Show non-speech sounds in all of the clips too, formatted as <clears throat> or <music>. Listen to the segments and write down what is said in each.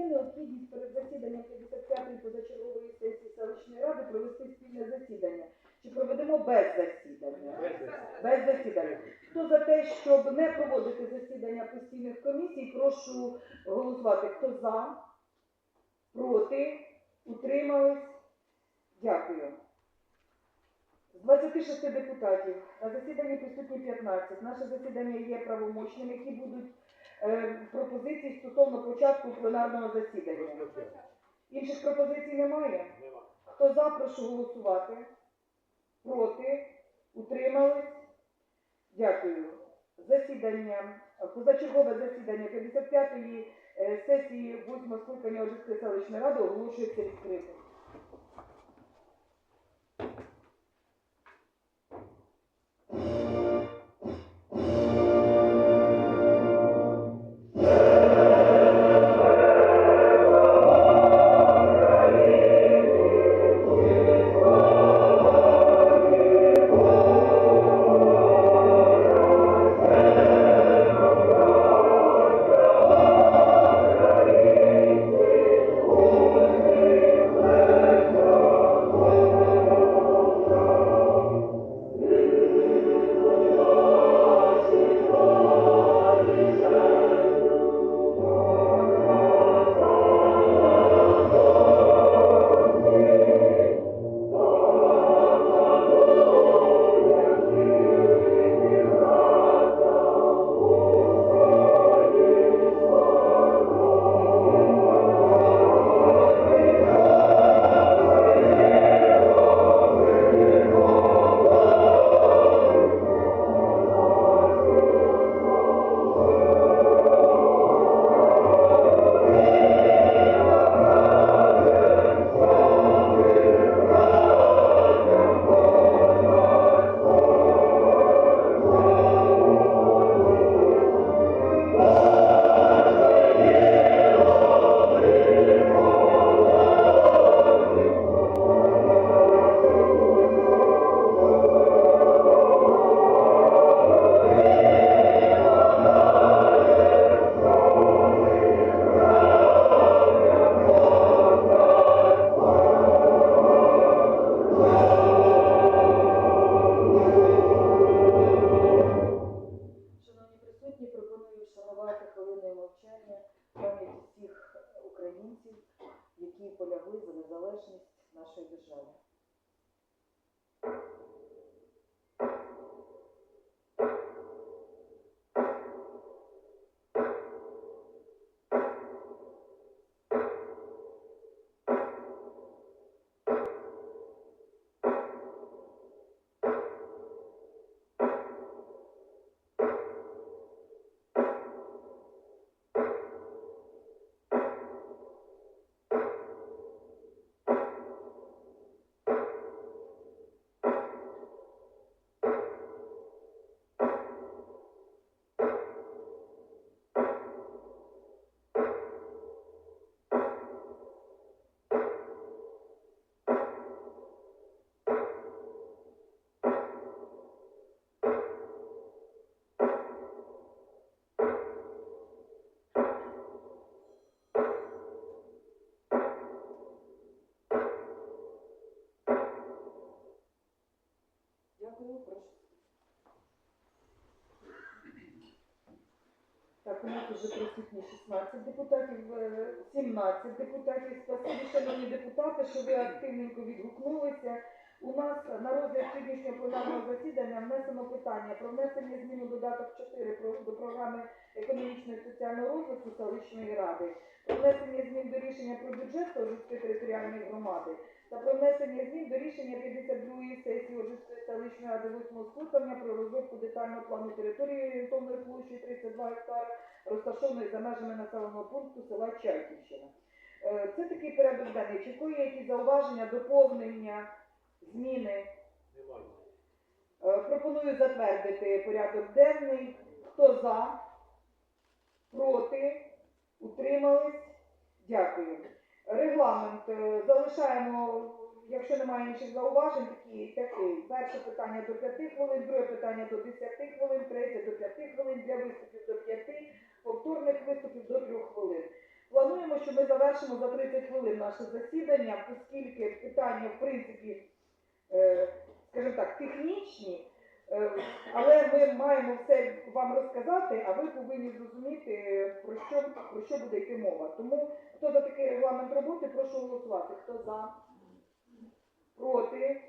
необхідність перед засіданням 55-ї позачергової сесії селищної ради провести спільне засідання. Чи проведемо без засідання? Без засідання. Хто за те, щоб не проводити засідання постійних комісій, прошу голосувати. Хто за? Проти? Утримались? Дякую. З 26 депутатів на засіданні присутні 15. Наше засідання є правомочним, які будуть е, пропозиції стосовно початку пленарного засідання. Інших пропозицій немає? Хто за, прошу голосувати. Проти? Утримались? Дякую. Засідання, позачергове засідання 55-ї е, сесії 8 скликання Ожицької селищної ради оголошується відкритим. Незалежність нашої держави. У нас вже присутні 16 депутатів, е, 17 депутатів. Спасибі, шановні депутати, що ви активненько відгукнулися. У нас на розгляд сьогоднішнього пленарного засідання внесено питання про внесення змін у додаток 4 до програми економічного і соціального розвитку селищної ради, про внесення змін до рішення про бюджет Ожицької територіальної громади та про внесення змін до рішення 52-ї сесії Ожицької селищної ради 8 скликання про розробку детального плану території орієнтовною площею 32 гектари, розташованої за межами населеного пункту села Чайківщина. Е, Це такий порядок денний. Чи є якісь зауваження, доповнення, зміни? Е, Пропоную затвердити порядок денний. Хто за? Проти? Утримались? Дякую. Регламент е, залишаємо, якщо немає інших зауважень, такі, такий. Перше питання до 5 хвилин, друге питання до 10 хвилин, третє до 5 хвилин, для виступів до 5, повторних виступів до 3 хвилин. Плануємо, щоб ми завершимо за 30 хвилин наше засідання, оскільки питання, в принципі, скажімо так, технічні, е, але ми маємо все вам розказати, а ви повинні зрозуміти, про що, про що буде йти мова. Тому хто за такий регламент роботи, прошу голосувати. Хто за? Проти?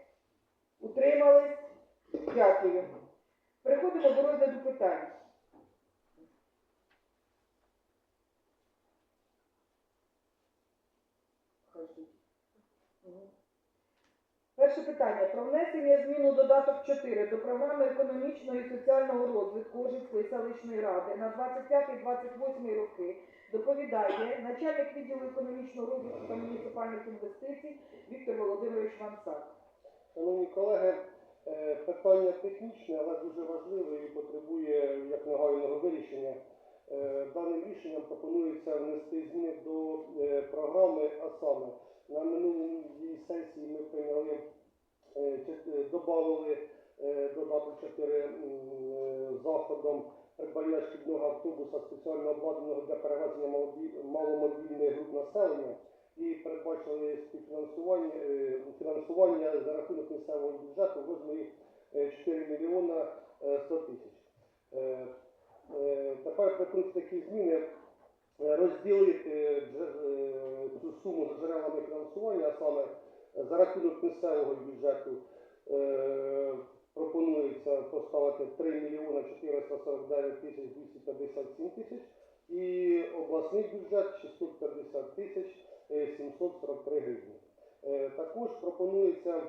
Утримались? Дякую. Переходимо до розгляду питань. Кажіть. Мгм. Перше питання про внесення змін у додаток 4 до програми економічного і соціального розвитку Ожицької селищної ради на 25-28 роки доповідає начальник відділу економічного розвитку та муніципальних інвестицій Віктор Володимирович Вансак. Шановні колеги, е, питання технічне, але дуже важливе і потребує як негайного вирішення. Е, Даним рішенням пропонується внести зміни до е, програми, а саме на минулій сесії ми прийняли, додали е, додаток 4 м, е, заходом придбання шкільного автобуса спеціально обладнаного для перевезення маломобільних груп населення і передбачили співфінансування е, фінансування за рахунок місцевого бюджету в розмірі е, 4 мільйона е, 100 тисяч. Е, е, Тепер пропонуються такі зміни е, розділити е, цю суму за джерелами фінансування, а саме за рахунок місцевого бюджету е, пропонується поставити 3 мільйона 449 тисяч 257 тисяч і обласний бюджет 650 тисяч е, 743 гривні. Е, Також пропонується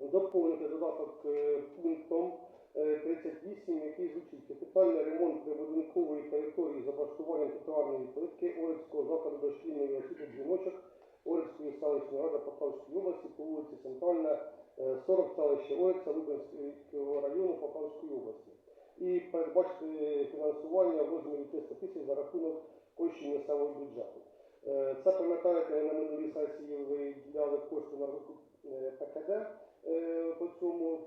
доповнити додаток е, пунктом е, 38, який звучить капітальний ремонт прибудинкової території з облаштуванням тротуарної плитки Орецького закладу дошкільної освіти жіночок Орецької селищної ради Полтавської області по вулиці Центральна, е, 40 селище Ореця Лубенського району Полтавської області. І передбачити фінансування в розмірі 300 тисяч за рахунок коштів місцевого бюджету. Е, Це пам'ятаєте, на минулій сесії виділяли кошти на розвиток е, ПКД е, по цьому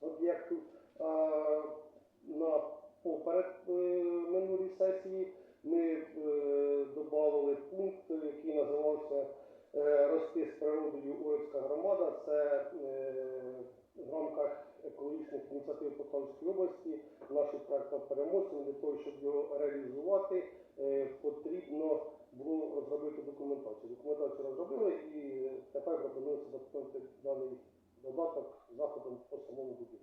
об'єкту. А на поперед е, минулій сесії ми е, додали пункт, який називався е, Рости з природою Орецька громада. Це е, в рамках екологічних ініціатив Полтавської області наших проектів переможців для того, щоб його реалізувати, е, потрібно було розробити документацію. Документацію розробили і тепер пропонується доповнити даний додаток заходом по самому будівлі.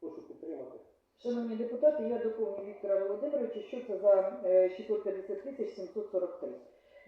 Прошу підтримати. Шановні депутати, я доповню Віктора Володимировича, що це за е, 650 тисяч 743.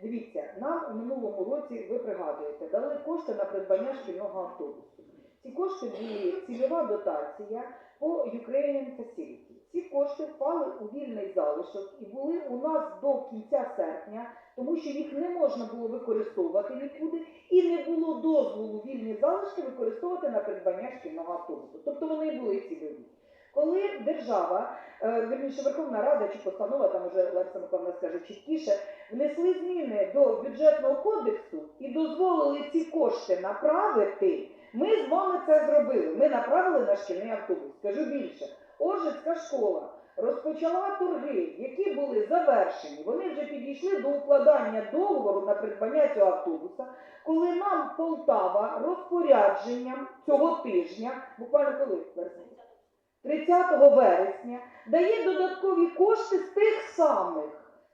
Дивіться, нам у минулому році, ви пригадуєте, дали кошти на придбання шкільного автобусу. Ці кошти були цільова дотація по Ukrainian Facility. Ці кошти впали у вільний залишок і були у нас до кінця серпня, тому що їх не можна було використовувати нікуди, і не було дозволу вільні залишки використовувати на придбання шкільного автобусу. Тобто вони були цільові. Коли держава, е, верніше Верховна Рада чи постанова, там уже Лариса Миколаївна скаже чіткіше, внесли зміни до бюджетного кодексу і дозволили ці кошти направити, ми з вами це зробили. Ми направили на шкільний автобус. Скажу більше, Оржицька школа розпочала торги, які були завершені. Вони вже підійшли до укладання договору на придбання цього автобуса, коли нам Полтава розпорядженням цього тижня, буквально коли? 30 вересня дає додаткові кошти з тих самих.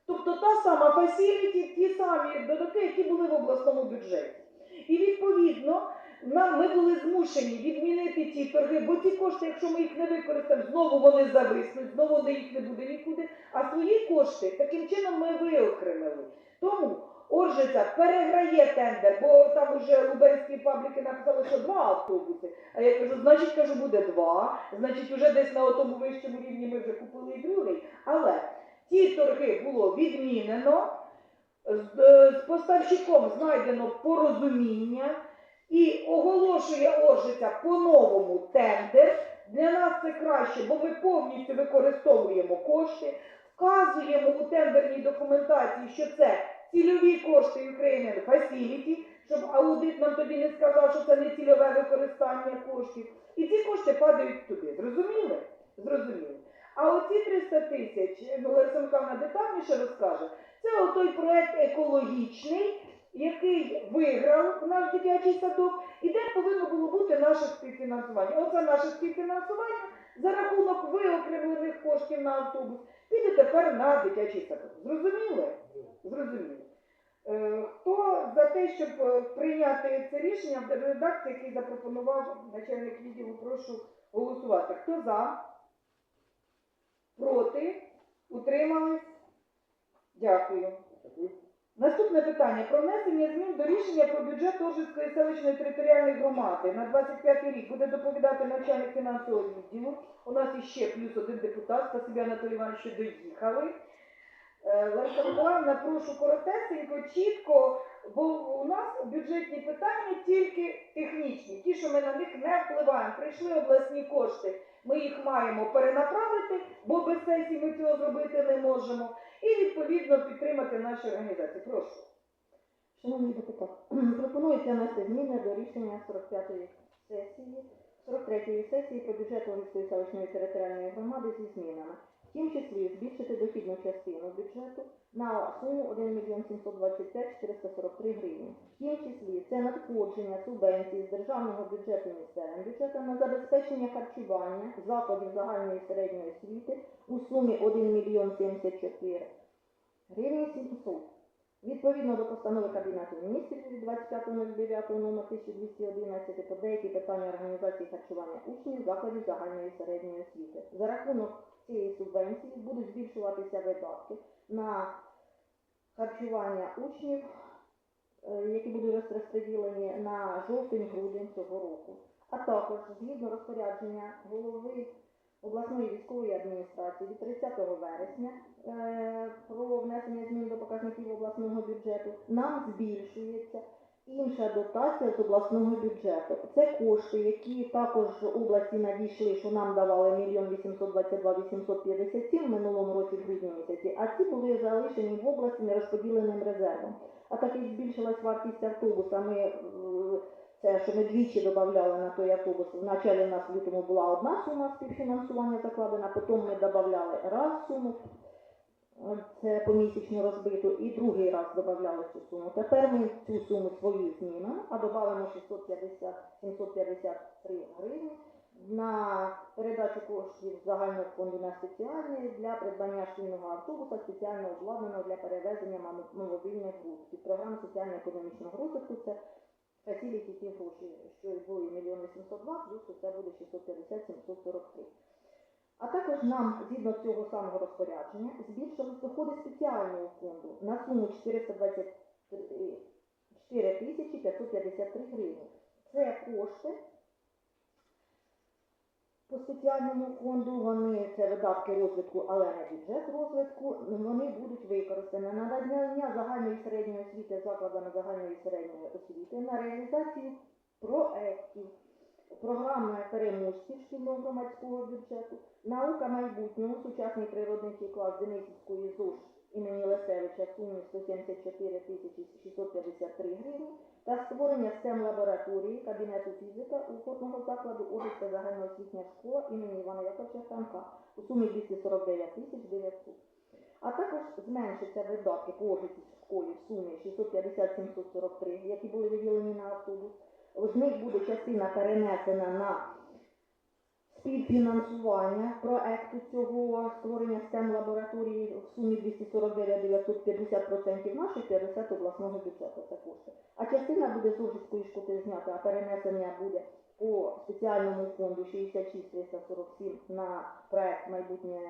Тобто та сама фасіліті, ті самі додатки, які були в обласному бюджеті. І відповідно нам ми були змушені відмінити ті торги, бо ті кошти, якщо ми їх не використаємо, знову вони зависнуть, знову їх не буде нікуди. А свої кошти таким чином ми виокремили. Тому Оржиця переграє тендер, бо там уже лубенські пабліки написали, що два автобуси. А я кажу, значить, кажу, буде два. Значить, уже десь на тому вищому рівні ми вже купили другий. Але ті торги було відмінено, е, з поставщиком знайдено порозуміння і оголошує Оржиця по-новому тендер. Для нас це краще, бо ми повністю використовуємо кошти, вказуємо у тендерній документації, що це цільові кошти Ukrainian Facility, щоб аудит нам тоді не сказав, що це не цільове використання коштів. І ці кошти падають туди. Зрозуміли? Зрозуміли. А оці 300 тисяч, ну Лариса Михайловна детальніше розкаже, Це той проект екологічний, який виграв наш дитячий садок, і де повинно було бути наше співфінансування. Оце наше співфінансування за рахунок виокремлених коштів на автобус піде тепер на дитячий садок. Зрозуміли? Зрозуміло. Е, Хто за те, щоб е, прийняти це рішення в редакції, який запропонував начальник відділу, прошу голосувати. Хто за? Проти? Утримались? Дякую. Наступне питання про внесення змін до рішення про бюджет Ожицької селищної територіальної громади на 25 рік буде доповідати начальник фінансового відділу. У нас іще плюс один депутат, спасибі Анатолій Іванович, що доїхали. Е, Лариса Миколаївна, прошу коротесенько, чітко, бо у нас бюджетні питання тільки технічні, ті, що ми на них не впливаємо. Прийшли обласні кошти, ми їх маємо перенаправити, бо без сесії ми цього зробити не можемо. І відповідно підтримати наші організації. Прошу. Шановні депутати, <clears throat> пропонується внести зміни до рішення 45-ї сесії, 43-ї сесії про бюджет Луганської селищної територіальної громади зі змінами. Тім числі збільшити дохідну частину бюджету на суму 1 мільйон 725 443 гривні. В тім числі це надходження субвенції з державного бюджету місцевим бюджетом на забезпечення харчування закладів загальної середньої освіти у сумі 1 мільйон 74 гривні 700. Відповідно до постанови Кабінету міністрів від 25.09 номер 1211 по деякі питання організації харчування учнів закладів загальної середньої освіти. За рахунок цієї субвенції будуть збільшуватися видатки на харчування учнів, е, які будуть розподілені на жовтень-грудень цього року. А також згідно розпорядження голови обласної військової адміністрації від 30 вересня е, про внесення змін до показників обласного бюджету нам збільшується інша дотація з обласного бюджету. Це кошти, які також області надійшли, що нам давали мільйон 822 857 в минулому році в грудні місяці, а ці були залишені в області нерозподіленим резервом. А так як збільшилась вартість автобуса, ми е, це, що ми двічі додавали на той автобус. Вначалі в нас в лютому була одна сума співфінансування закладена, потім ми додавали раз суму, е, це помісячно розбиту, і другий раз додавали цю суму. Тепер ми цю суму свою знімемо, а додамо 650, 753 гривні на передачу коштів загального фонду на спеціальний для придбання шкільного автобуса, спеціально обладнаного для перевезення мобільних груп. Під програму соціально-економічного розвитку це фасіліті ті гроші, що було 1 мільйон 802, плюс це буде 650 743. А також нам, згідно цього самого розпорядження, збільшились доходи спеціального фонду на суму 424 тисячі 553 гривні. Це кошти по спеціальному фонду, вони це видатки розвитку, але не бюджет розвитку, вони будуть використані. На надання загальної середньої освіти закладами загальної середньої освіти, на реалізацію проєктів, програми переможців шкільного громадського бюджету, наука майбутнього, сучасний природничий клас Денисівської ЗОЖ імені Лесевича в сумі 174 тисячі 653 гривні та створення STEM лабораторії кабінету фізика уходного закладу Одеська загальноосвітня школа імені Івана Яковича Франка у сумі 249 тисяч 900. А також зменшиться видатки по Ожицькій школі в сумі 650 743, які були виділені на автобус. З них буде частина перенесена на співфінансування проекту цього створення STEM лабораторії в сумі 249 950% наших 50 обласного бюджету це кошти. А частина буде з Ужицької школи знята, а перенесення буде по спеціальному фонду 66 347 на проект майбутнє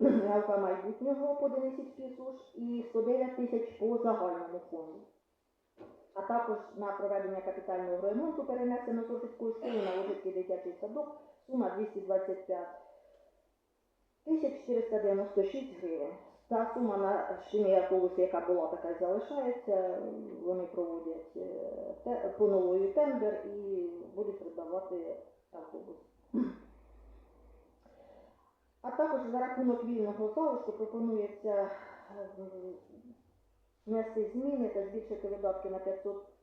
<clears throat> наука майбутнього по Денисівській СУЖ і 109 тисяч по загальному фонду. А також на проведення капітального ремонту перенесено з Ужицької школи на Ужицький дитячий садок сума 225 тисяч 496 гривень. Та сума на шкільний автобус, яка була така і залишається, вони проводять е, по тендер і будуть придбавати автобус. А також за рахунок вільного залишку пропонується внести зміни та збільшити видатки на 500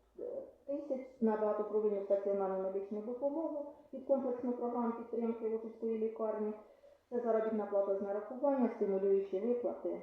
тисяч на багатопровідну стаціонарну медичну допомогу під комплексну програму підтримки Лошицької лікарні. Це заробітна плата з нарахування, стимулюючі виплати.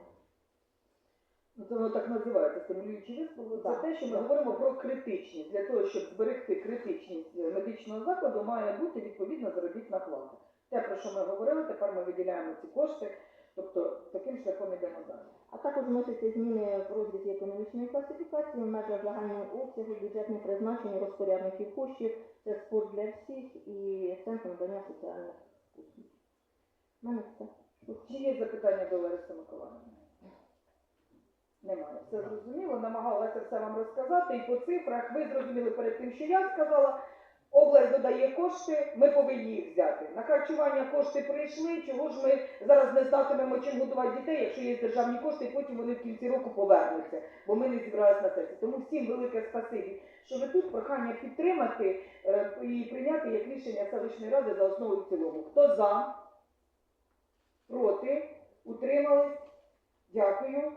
Ну, це воно так називається стимулюючий вислов. Це те, що ми говоримо про критичність. Для того, щоб зберегти критичність медичного закладу, має бути відповідна заробітна плата. Те, про що ми говорили, тепер ми виділяємо ці кошти, тобто таким шляхом йдемо далі. А також вносяться зміни в розрізі економічної класифікації в межах загального обсягу бюджетних призначень розпорядників коштів. Це спорт для всіх і центр надання соціальних послуг. Мене все. Чи є запитання до Лариси Миколаївни? Немає. Все зрозуміло, намагалася все вам розказати. І по цифрах ви зрозуміли перед тим, що я сказала. Область додає кошти, ми повинні їх взяти. На харчування кошти прийшли. Чого ж ми зараз не знатимемо, чим годувати дітей, якщо є державні кошти, і потім вони в кінці року повернуться, бо ми не зібралися на сесії. Тому всім велике спасибі, що ви тут прохання підтримати е, і прийняти як рішення селищної ради за основу і в цілому. Хто за? Проти? Утримались? Дякую.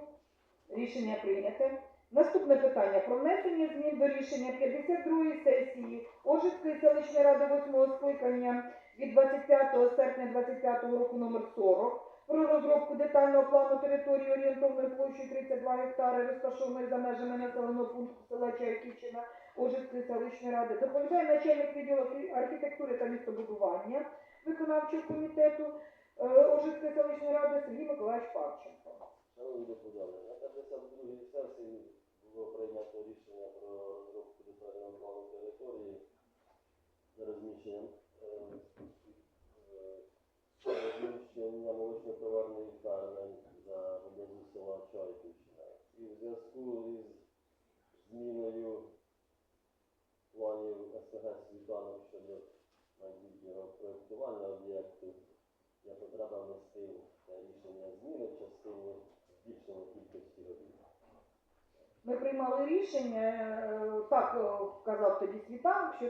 Рішення прийняте. Наступне питання про внесення змін до рішення 52-ї сесії Ожицької селищної ради 8-го скликання від 25 серпня 25 року номер 40 про розробку детального плану території орієнтовною площею 32 гектари, розташованої за межами населеного пункту села Чайківщина Ожицької селищної ради. Доповідає начальник відділу архітектури та містобудування виконавчого комітету е, Ожицької селищної ради Сергій Миколаївич Павченко. Шановні депутати, на 52-й сесії було прийнято рішення про розробку детального плану території за розміщенням е, е, розміщення молочно-товарної лікарні за поблизу села Чайківщина. І в зв'язку із зміною планів СПГ світанок щодо майбутнього проєктування об'єкту я потреба внести це рішення зміни в частині збільшення кількості робіт. Ми приймали рішення, е, так е, вказав тоді світанок, що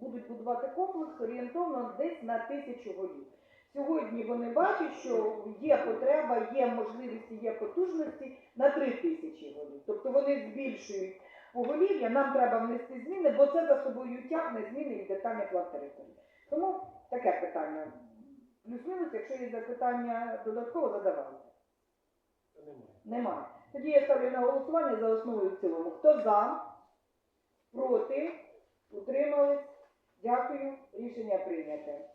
будуть будувати комплекс орієнтовно десь на тисячу голів. Сьогодні вони бачать, що є потреба, є можливості, є потужності на три тисячі голів. Тобто вони збільшують поголів'я, нам треба внести зміни, бо це за собою тягне зміни і детальний план території. Тому таке питання. Плюс-мінус, якщо є запитання додатково, задавайте. Немає. Тоді я ставлю на голосування за основу і в цілому. Хто за? Проти? Утримались? Дякую. Рішення прийняте.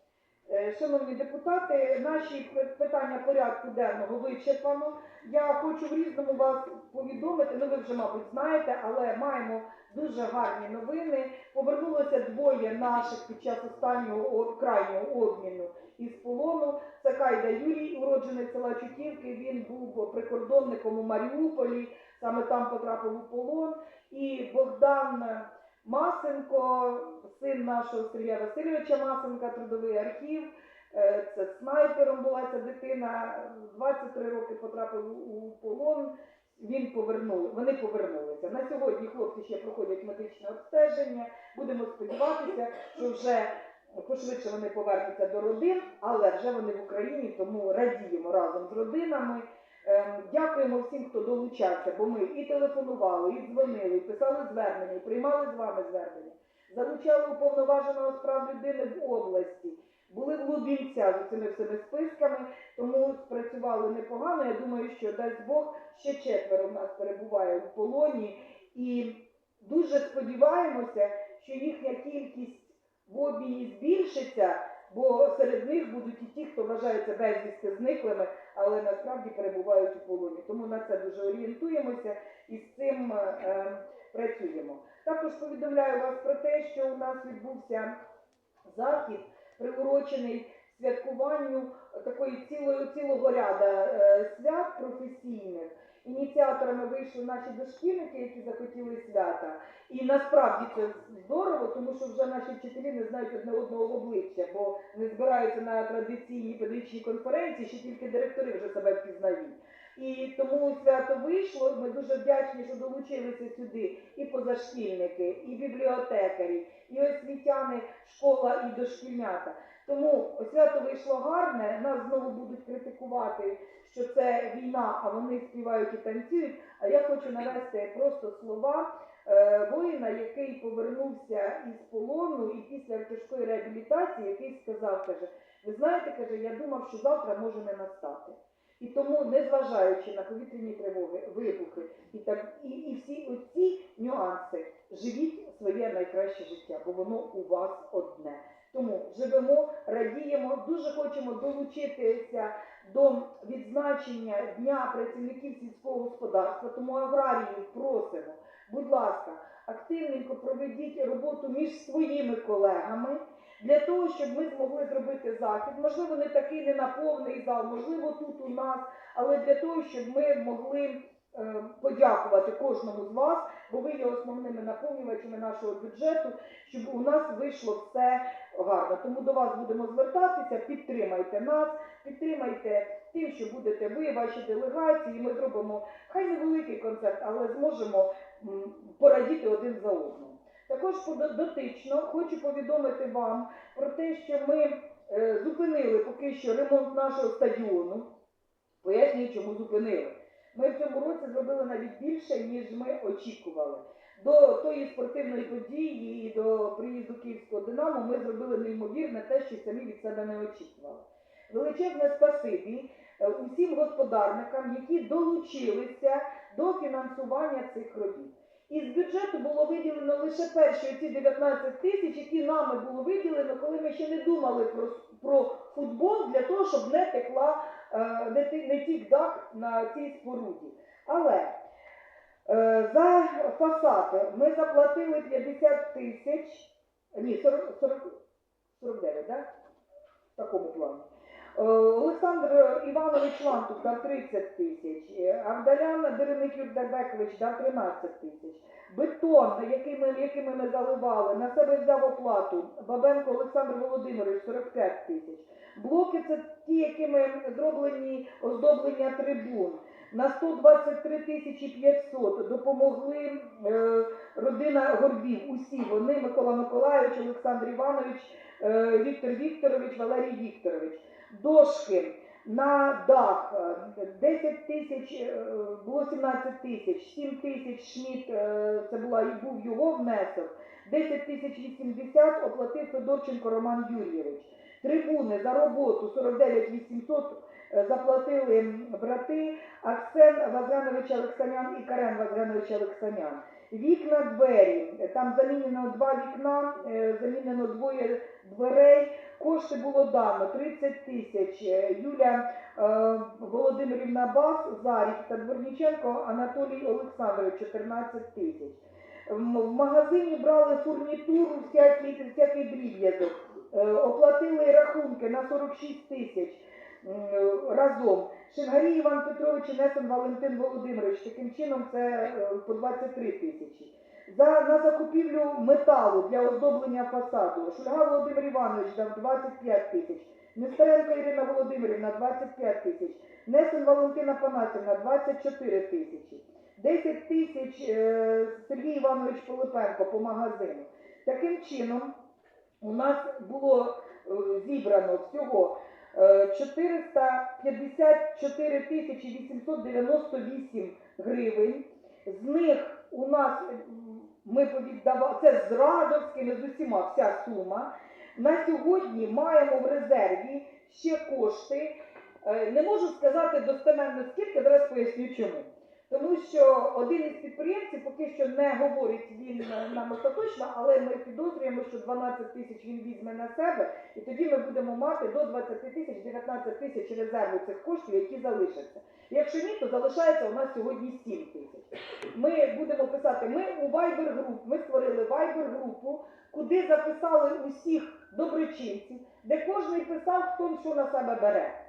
Е, Шановні депутати, наші питання порядку денного вичерпано. Я хочу в різному вас повідомити, ну ви вже, мабуть, знаєте, але маємо дуже гарні новини. Повернулося двоє наших під час останнього крайнього обміну із полону. Це Кайда Юрій, уроджений села Чутівки. Він був прикордонником у Маріуполі, саме там потрапив у полон. І Богдан Масенко, син нашого Сергія Васильовича Масенка, трудовий архів. Е, Це снайпером була ця дитина. 23 роки потрапив у- полон. Він повернув, вони повернулися. На сьогодні хлопці ще проходять медичне обстеження. Будемо сподіватися, що вже пошвидше вони повернуться до родин, але вже вони в Україні, тому радіємо разом з родинами. Ем, Дякуємо всім, хто долучався, бо ми і телефонували, і дзвонили, і писали звернення, і приймали з вами звернення. Залучали уповноваженого з прав людини в області, були в Лубінця з цими всіми списками, тому спрацювали непогано. Я думаю, що дасть Бог ще четверо в нас перебуває в полоні, і дуже сподіваємося, що їхня кількість в обміні збільшиться, бо серед них будуть і ті, хто вважається безвісти зниклими, але насправді перебувають у полоні. Тому на це дуже орієнтуємося і з цим е, е, працюємо. Також повідомляю вас про те, що у нас відбувся захід, приурочений святкуванню такої цілої цілого ряда е, свят професійних. Ініціаторами вийшли наші дошкільники, які захотіли свята. І насправді це здорово, тому що вже наші вчителі не знають одне одного в обличчя, бо не збираються на традиційні педагогічні конференції, ще тільки директори вже себе впізнають. І тому свято вийшло. Ми дуже вдячні, що долучилися сюди і позашкільники, і бібліотекарі, і освітяни, школа і дошкільнята. Тому свято вийшло гарне. Нас знову будуть критикувати, що це війна, а вони співають і танцюють. А я хочу навести просто слова е, воїна, який повернувся із полону і після тяжкої реабілітації, який сказав, каже, ви знаєте, каже, я думав, що завтра може не настати. І тому, незважаючи на повітряні тривоги, вибухи і так і, і всі оці нюанси, живіть своє найкраще життя, бо воно у вас одне. Тому живемо, радіємо, дуже хочемо долучитися до відзначення Дня працівників сільського господарства. Тому аграріїв просимо, будь ласка, активненько проведіть роботу між своїми колегами для того, щоб ми змогли зробити захід. Можливо, не такий не на повний зал, можливо, тут у нас, але для того, щоб ми могли е, подякувати кожному з вас, бо ви є основними наповнювачами нашого бюджету, щоб у нас вийшло все гарно. Тому до вас будемо звертатися, підтримайте нас, підтримайте тим, що будете ви, ваші делегації. Ми зробимо хай невеликий концерт, але зможемо порадіти один за одним. Також дотично хочу повідомити вам про те, що ми е, зупинили поки що ремонт нашого стадіону. Пояснюю, чому зупинили. Ми в цьому році зробили навіть більше, ніж ми очікували. До тої спортивної події і до приїзду Київського Динамо ми зробили неймовірне те, що самі від себе не очікували. Величезне спасибі е, усім господарникам, які долучилися до фінансування цих робіт. Із бюджету було виділено лише перші ці 19 тисяч, які нами було виділено, коли ми ще не думали про, про футбол для того, щоб не текла е, не, не тік дах на цій споруді. Але е, за фасад ми заплатили 50 тисяч, ні, 40, 40, 49, так? В такому плані. Е, Олександр Іванович Лантук дав 30 тисяч, е, Авдалян Дереник Юрдебекович дав 13 тисяч. Бетон, який ми, якими ми заливали, на себе взяв оплату. Бабенко Олександр Володимирович 45 тисяч. Блоки це ті, якими зроблені оздоблення трибун. На 123 тисячі 500 допомогли е, родина Горбів. Усі вони Микола Миколайович, Олександр Іванович, е, Віктор Вікторович, Валерій Вікторович. Дошки на дах е, 10 тисяч, е, було 17 тисяч, 7 тисяч Шміт, е, це була і був його внесок, 10 тисяч 80 оплатив Федорченко Роман Юрійович. Трибуни за роботу 49 800 е, заплатили брати Арсен Вазганович Олексанян і Карен Вазганович Олексанян. Вікна двері, е, там замінено два вікна, е, замінено двоє дверей. Кошти було дано 30 тисяч. Е, Юля е, Володимирівна Бас, Зарік та Дворніченко Анатолій Олександрович 14 тисяч. В магазині брали фурнітуру, всякий, всякий дріб'язок. Е, Оплатили рахунки на 46 тисяч м, разом. Шингарій Іван Петрович і Несен Валентин Володимирович. Таким чином це е, по 23 тисячі. За, на закупівлю металу для оздоблення фасаду Шульга Володимир Іванович дав 25 тисяч. Нестеренко Ірина Володимирівна 25 тисяч. Несен Валентина Панасівна 24 тисячі. 10 тисяч е, Сергій Іванович Полипенко по магазину. Таким чином, у нас було е, зібрано всього е, 454 тисячі 898 гривень. З них у нас ми повіддавали, це з Радовськими, з усіма вся сума. На сьогодні маємо в резерві ще кошти. Е, Не можу сказати достеменно скільки, зараз поясню чому. Тому що один із підприємців поки що не говорить він е, нам остаточно, але ми підозрюємо, що 12 тисяч він візьме на себе, і тоді ми будемо мати до 20 тисяч, 19 тисяч резерву цих коштів, які залишаться. Якщо ні, то залишається у нас сьогодні 7 тисяч. Ми будемо писати, ми у Viber груп, ми створили Viber групу, куди записали усіх доброчинців, де кожен писав, хто що на себе бере.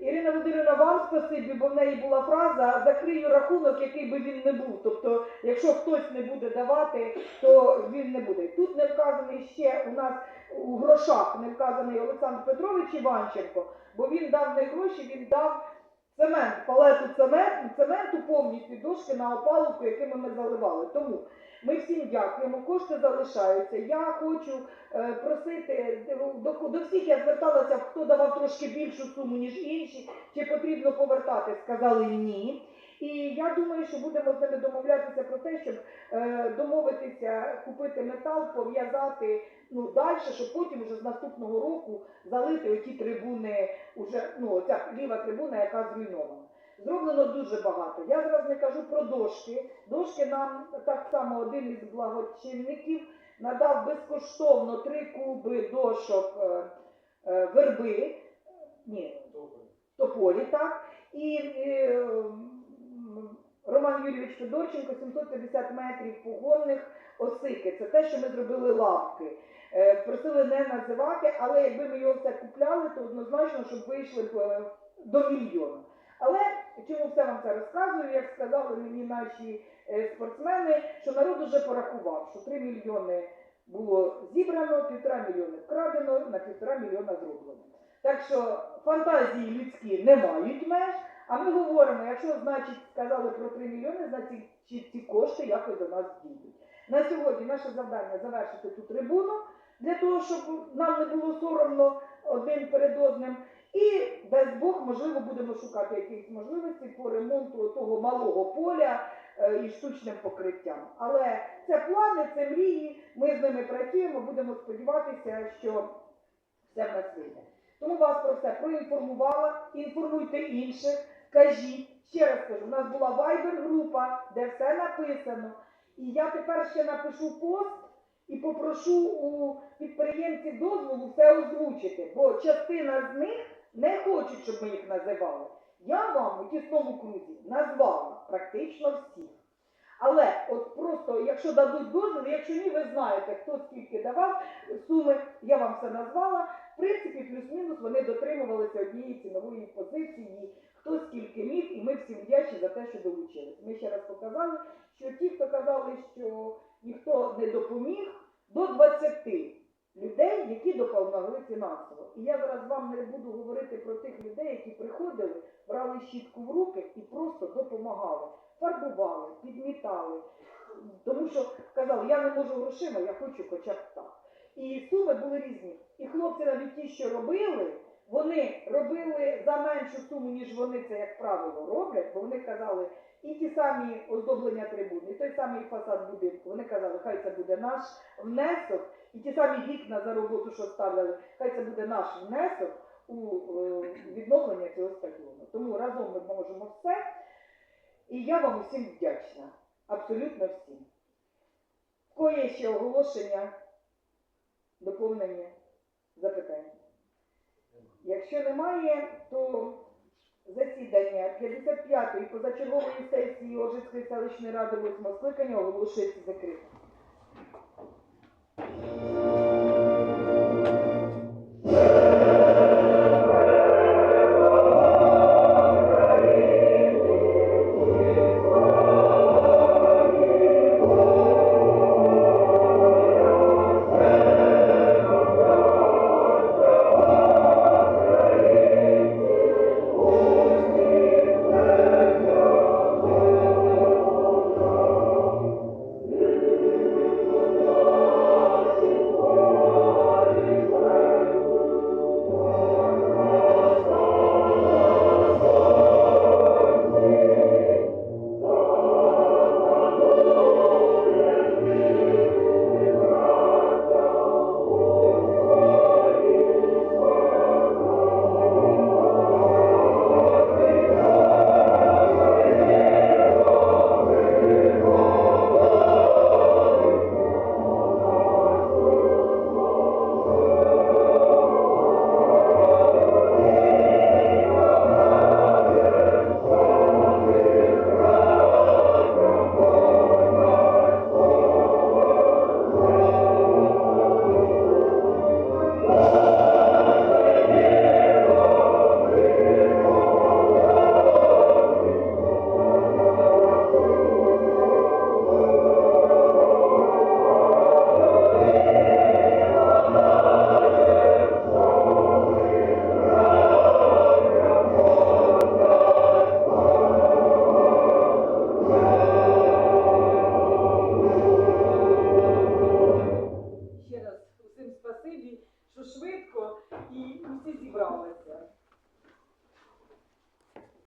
Ірина Володимирівна, вам спасибі, бо в неї була фраза закрию рахунок, який би він не був. Тобто, якщо хтось не буде давати, то він не буде. Тут не вказаний ще у нас у грошах не вказаний Олександр Петрович Іванченко, бо він дав не гроші, він дав цемент, палету цемент, цементу повністю дошки на опалубку, якими ми заливали. Тому ми всім дякуємо, кошти залишаються. Я хочу е, просити до, до всіх я зверталася, хто давав трошки більшу суму, ніж інші, чи потрібно повертати, сказали ні. І я думаю, що будемо з ними домовлятися про те, щоб е, е, домовитися, купити метал, пов'язати ну, далі, щоб потім вже з наступного року залити оті трибуни, уже, ну, ця ліва трибуна, яка зруйнована. Зроблено дуже багато. Я зараз не кажу про дошки. Дошки нам так само один із благочинників надав безкоштовно три куби дошок е, е, верби. Ні, тополі, так. І е, Роман Юрійович Федорченко 750 метрів погонних осики. Це те, що ми зробили лавки. Е, Просили не називати, але якби ми його все купляли, то однозначно, щоб вийшли до мільйона. Але чому все вам це розказую, як сказали мені наші е, спортсмени, що народ уже порахував, що 3 мільйони було зібрано, півтора мільйони вкрадено, на півтора мільйона зроблено. Так що фантазії людські не мають меж, а ми говоримо, якщо значить сказали про 3 мільйони, значить ці, кошти якось до нас дійдуть. На сьогодні наше завдання завершити ту трибуну для того, щоб нам не було соромно один перед одним. І дасть Бог, можливо, будемо шукати якісь можливості по ремонту того малого поля е, і штучним покриттям. Але це плани, це мрії. Ми з ними працюємо, будемо сподіватися, що все в нас вийде. Тому вас про все проінформувала, інформуйте інших, кажіть. Ще раз кажу, у нас була вайбер-група, де все написано. І я тепер ще напишу пост і попрошу у підприємців дозволу все озвучити, бо частина з них не хочуть, щоб ми їх називали. Я вам у тісному крузі назвала практично всіх. Але от просто, якщо дадуть дозвіл, якщо ні, ви знаєте, хто скільки давав суми, я вам все назвала. В принципі, плюс-мінус вони дотримувалися однієї цінової позиції, хто скільки міг, і ми всім вдячні за те, що долучились. Ми ще раз показали, що ті, хто казали, що ніхто не допоміг, до 20 людей, які допомогли фінансово. І я зараз вам не буду говорити про тих людей, які приходили, брали щітку в руки і просто допомагали, фарбували, підмітали. Тому що казали, я не можу грошима, я хочу хоча б так. І суми були різні. І хлопці навіть ті, що робили, вони робили за меншу суму, ніж вони це, як правило, роблять, бо вони казали, і ті самі оздоблення трибун, і той самий фасад будинку. Вони казали, хай це буде наш внесок, і ті самі вікна за роботу, що ставляли, хай це буде наш внесок у е, відновлення цього стадіону. Тому разом ми можемо все. І я вам усім вдячна. Абсолютно всім. В кого є ще оголошення, доповнення, запитання? Якщо немає, то засідання 55-ї позачергової сесії Ожицької селищної ради 8 скликання оголошується закритим.